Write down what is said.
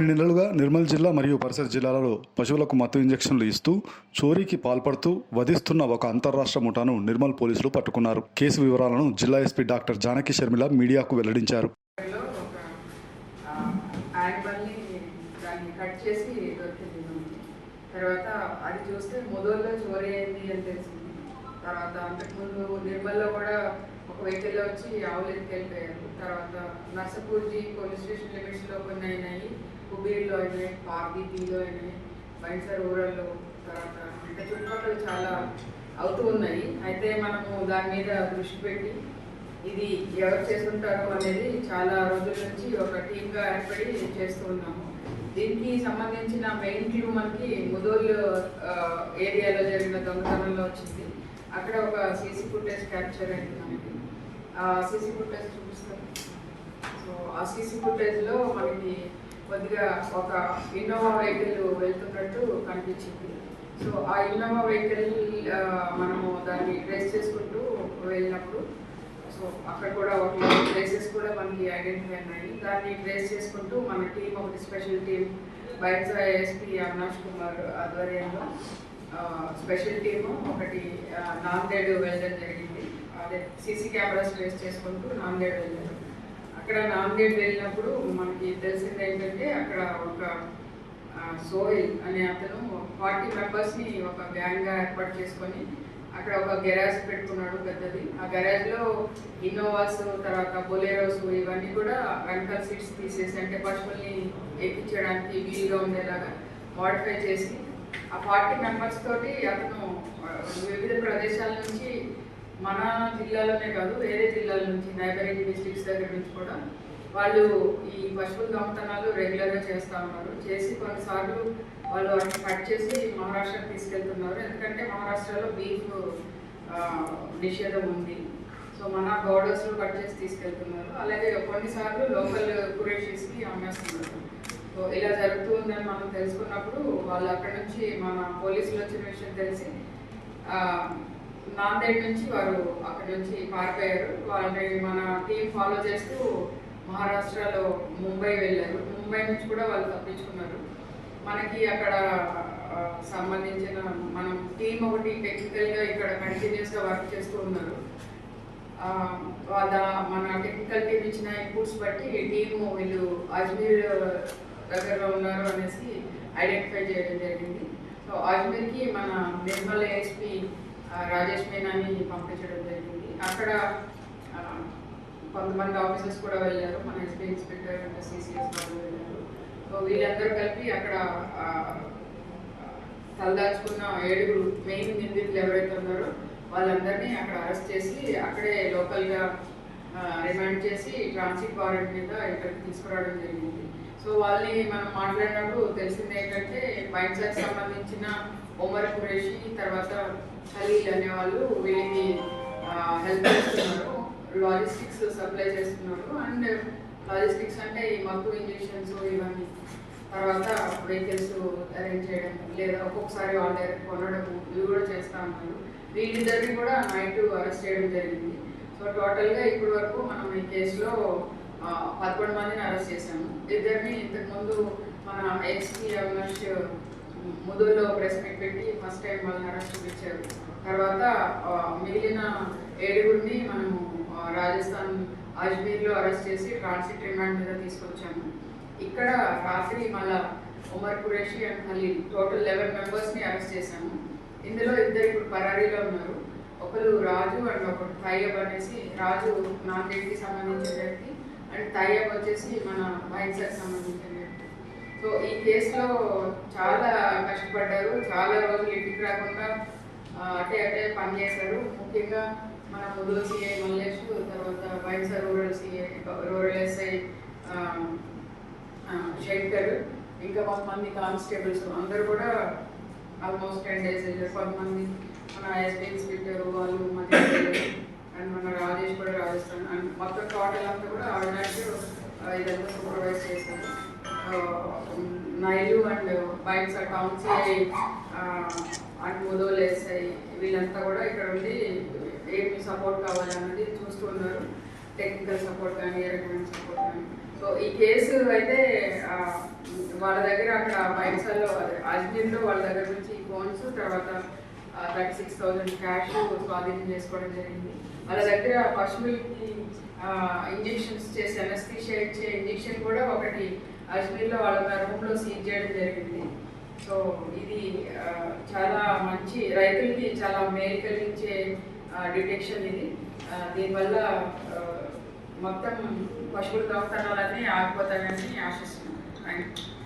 కొన్ని నెలలుగా నిర్మల్ జిల్లా మరియు పరిసర జిల్లాలలో పశువులకు మత్తు ఇంజెక్షన్లు ఇస్తూ చోరీకి పాల్పడుతూ వధిస్తున్న ఒక అంతర్రాష్ట్ర ముఠాను నిర్మల్ పోలీసులు పట్టుకున్నారు. కేసు వివరాలను జిల్లా ఎస్పీ డాక్టర్ జానకి షర్మిల మీడియాకు వెల్లడించారు. తర్వాత అది చూస్తే మొదల్లో చోరీ అయింది అని తెలిసింది. తర్వాత అంతకుముందు నిర్మల్లో కూడా ఒక వెహికల్లో వచ్చి ఆవులు ఎత్తుకెళ్ళిపోయారు తర్వాత నర్సపూర్జీ పోలీస్ స్టేషన్ లిమిట్స్లో కొన్ని అయినాయి. కుబీర్లో అయినాయి పార్బీపీలో అయినాయి బైన్సర్ ఊరల్లో తర్వాత ఇంకా చుట్టుపక్కల చాలా అవుతూ ఉన్నాయి. అయితే మనము దాని మీద దృష్టి పెట్టి ఇది ఎవరు చేస్తుంటారు అనేది చాలా రోజుల నుంచి ఒక టీమ్గా ఏర్పడి చేస్తూ ఉన్నాము. దీనికి సంబంధించిన మెయిన్ క్లూ మనకి ముదోల్ ఏరియాలో జరిగిన దొంగతనంలో వచ్చింది. అక్కడ ఒక సీసీ ఫుటేజ్ క్యాప్చర్ అయింది మనకి. ఆ సీసీ ఫుటేజ్ చూపిస్తాం. సో ఆ సీసీ ఫుటేజ్లో మనకి కొద్దిగా ఒక ఇన్నోవా వెహికల్ వెళ్తున్నట్టు కనిపించింది. సో ఆ ఇన్నోవా వెహికల్ మనము దాన్ని ట్రేస్ చేసుకుంటూ వెళ్ళినప్పుడు సో అక్కడ కూడా ఒక ప్లేసెస్ కూడా మనకి ఐడెంటిఫై ఉన్నాయి. దాన్ని ట్రేస్ చేసుకుంటూ మన టీం ఒకటి స్పెషల్ టీం బైట్స్ ఎస్పీ అవినాష్ కుమార్ ఆధ్వర్యంలో స్పెషల్ టీము ఒకటి నాందేడు నాందేడ్ వెళ్ళడం జరిగింది. అదే సీసీ కెమెరాస్ ట్రేస్ చేసుకుంటూ నాందేడ్ వెళ్ళారు. అక్కడ నాందేడ్ వెళ్ళినప్పుడు మనకి తెలిసింది ఏంటంటే అక్కడ ఒక సోయిల్ అనే అతను ఫార్టీ మెంబర్స్ని ఒక గ్యాంగ్గా ఏర్పాటు చేసుకొని అక్కడ ఒక గెరాజ్ పెట్టుకున్నాడు పెద్దది. ఆ గెరాజ్లో ఇన్నోవాస్ తర్వాత బొలేరోస్ ఇవన్నీ కూడా వెనకాల సీట్స్ తీసేసి అంటే పశువుల్ని ఎక్కించడానికి వీలుగా ఉండేలాగా మోడిఫై చేసి ఆ ఫార్టీ మెంబర్స్ తోటి అతను వివిధ ప్రదేశాల నుంచి మన జిల్లాలోనే కాదు వేరే జిల్లాల నుంచి నైబరింగ్ డిస్ట్రిక్ట్స్ దగ్గర నుంచి కూడా వాళ్ళు ఈ పశువుల దొంగతనాలు రెగ్యులర్గా చేస్తూ ఉన్నారు. చేసి కొన్నిసార్లు వాళ్ళు వాటిని కట్ చేసి మహారాష్ట్రకు తీసుకెళ్తున్నారు. ఎందుకంటే మహారాష్ట్రలో బీఫ్ నిషేధం ఉంది. సో మన బోర్డర్స్లో కట్ చేసి తీసుకెళ్తున్నారు. అలాగే కొన్నిసార్లు లోకల్ కురేషీస్కి అమ్మేస్తున్నారు. ఇలా జరుగుతుందని మనం తెలుసుకున్నప్పుడు వాళ్ళు అక్కడ నుంచి మన పోలీసులు వచ్చిన విషయం తెలిసి నాందేడ్ నుంచి వారు అక్కడ నుంచి పారిపోయారు. వాళ్ళని మన టీం ఫాలో చేస్తూ మహారాష్ట్రలో ముంబై వెళ్ళారు. ముంబై నుంచి కూడా వాళ్ళు తప్పించుకున్నారు. మనకి అక్కడ సంబంధించిన మనం టీం ఒకటి టెక్నికల్గా ఇక్కడ కంటిన్యూస్గా వర్క్ చేస్తూ ఉన్నారు. వాళ్ళ మన టెక్నికల్ టీం ఇచ్చిన ఇన్పుట్స్ బట్టి టీము వీళ్ళు అజ్మీర్ దగ్గరలో ఉన్నారు అనేసి ఐడెంటిఫై చేయడం జరిగింది. సో అజ్మీర్కి మన నిర్మల్ ఏఎస్పి రాజేష్ మీనాని పంపించడం జరిగింది. అక్కడ కొంతమంది ఆఫీసర్స్ కూడా వెళ్ళారు. మన ఎస్పీ ఇన్స్పెక్టర్ సిసిఎస్ వాళ్ళు వెళ్ళారు. సో వీళ్ళందరూ కలిపి అక్కడ తలదాచుకున్న ఏడుగురు మెయిన్ నిందితులు ఎవరైతే ఉన్నారో వాళ్ళందరినీ అక్కడ అరెస్ట్ చేసి అక్కడే లోకల్గా రిమాండ్ చేసి ట్రాన్సిట్ వారెంట్ మీద ఇక్కడికి తీసుకురావడం జరిగింది. సో వాళ్ళని మనం మాట్లాడినప్పుడు తెలిసింది ఏంటంటే బైన్సాకి సంబంధించిన ఒమర్ ఖురేషి తర్వాత ఖలీల్ అనే వాళ్ళు వీళ్ళకి హెల్ప్ చేస్తున్నారు లాజిస్టిక్స్ సప్లై చేస్తున్నారు. అండ్ లాజిస్టిక్స్ అంటే ఈ మత్తు ఇంజెక్షన్స్ ఇవన్నీ. తర్వాత వెహికల్స్ అరేంజ్ చేయడం లేదా ఒక్కొక్కసారి వాళ్ళ దగ్గర కొనడం ఇవి కూడా చేస్తూ ఉన్నారు. వీళ్ళిద్దరిని కూడా నైట్ అరెస్ట్ చేయడం జరిగింది. సో టోటల్గా ఇప్పటి వరకు మనం ఈ కేసులో పదకొండు మందిని అరెస్ట్ చేశాము. ఇద్దరిని ఇంతకుముందు మన ఎక్స్పీ అవినాష్ ముదులో ప్రెస్ మీట్ పెట్టి ఫస్ట్ టైం వాళ్ళని అరెస్ట్ చూపించారు. తర్వాత మిగిలిన ఏడుగురిని మనము రాజస్థాన్ అజ్మీర్లో అరెస్ట్ చేసి ట్రాన్సిట్ రిమాండ్ మీద తీసుకొచ్చాము. ఇక్కడ రాత్రి మళ్ళా Umar Qureshi and Khalil total eleven మెంబర్స్ని అరెస్ట్ చేశాము. ఇందులో ఇద్దరు ఇప్పుడు పరారీలో ఉన్నారు. ఒకరు రాజు అండ్ ఒకరు తయ్యబ్ అనేసి రాజు నాందేడ్కి సంబంధించిన వ్యక్తి అండ్ తయ్యబ్ వచ్చేసి మన బైన్సాకి సంబంధించిన వ్యక్తి. సో ఈ కేసులో చాలా కష్టపడ్డారు. చాలా రోజులు ఇంటికి రాకుండా అటే అటే పనిచేశారు ముఖ్యంగా మన ముదులు సిఐ మల్లేష్ తర్వాత Bhainsa rural CI rural SI Shankar ఇంకా కొంతమంది కానిస్టేబుల్స్ అందరూ కూడా ఆల్మోస్ట్ టెన్ డేస్ వెళ్ళారు కొంతమంది మన ఎస్పీ ఇన్స్పెక్టర్ వాళ్ళు మధ్య అండ్ మన రాజేష్ కూడా రాజస్థాన్ అండ్ మొత్తం టోటల్ అంతా కూడా అవినాష్ ఇదంతా సూపర్వైజ్ చేశారు నైలు అండ్ బైక్స్ ఆ సిఐ అండ్ ముదోల్ ఎస్ఐ వీళ్ళంతా కూడా ఇక్కడ ఉండి ఏమి సపోర్ట్ కావాలన్నది చూస్తూ ఉన్నారు. టెక్నికల్ సపోర్ట్ కానీ ఏ సపోర్ట్ కానీ. సో ఈ కేసు అయితే వాళ్ళ దగ్గర అక్కడ బైక్స్లో అజ్మీర్లో వాళ్ళ దగ్గర నుంచి ఈ ఫోన్స్ తర్వాత థర్టీ సిక్స్ థౌజండ్ క్యాష్ స్వాధీనం చేసుకోవడం జరిగింది. వాళ్ళ దగ్గర పశువులకి ఇంజెక్షన్స్ చేసి ఎనస్థీషియా ఇచ్చే ఇంజెక్షన్ కూడా ఒకటి అజ్మీర్లో వాళ్ళ రూమ్లో సీజ్ చేయడం జరిగింది. సో ఇది చాలా మంచి రైతులకి చాలా మేలు కలిగించే డిటెక్షన్ ఇది. దీనివల్ల మొత్తం పశువుల దొంగతనాలన్నీ ఆగిపోతాయని ఆశిస్తున్నాను. Thank you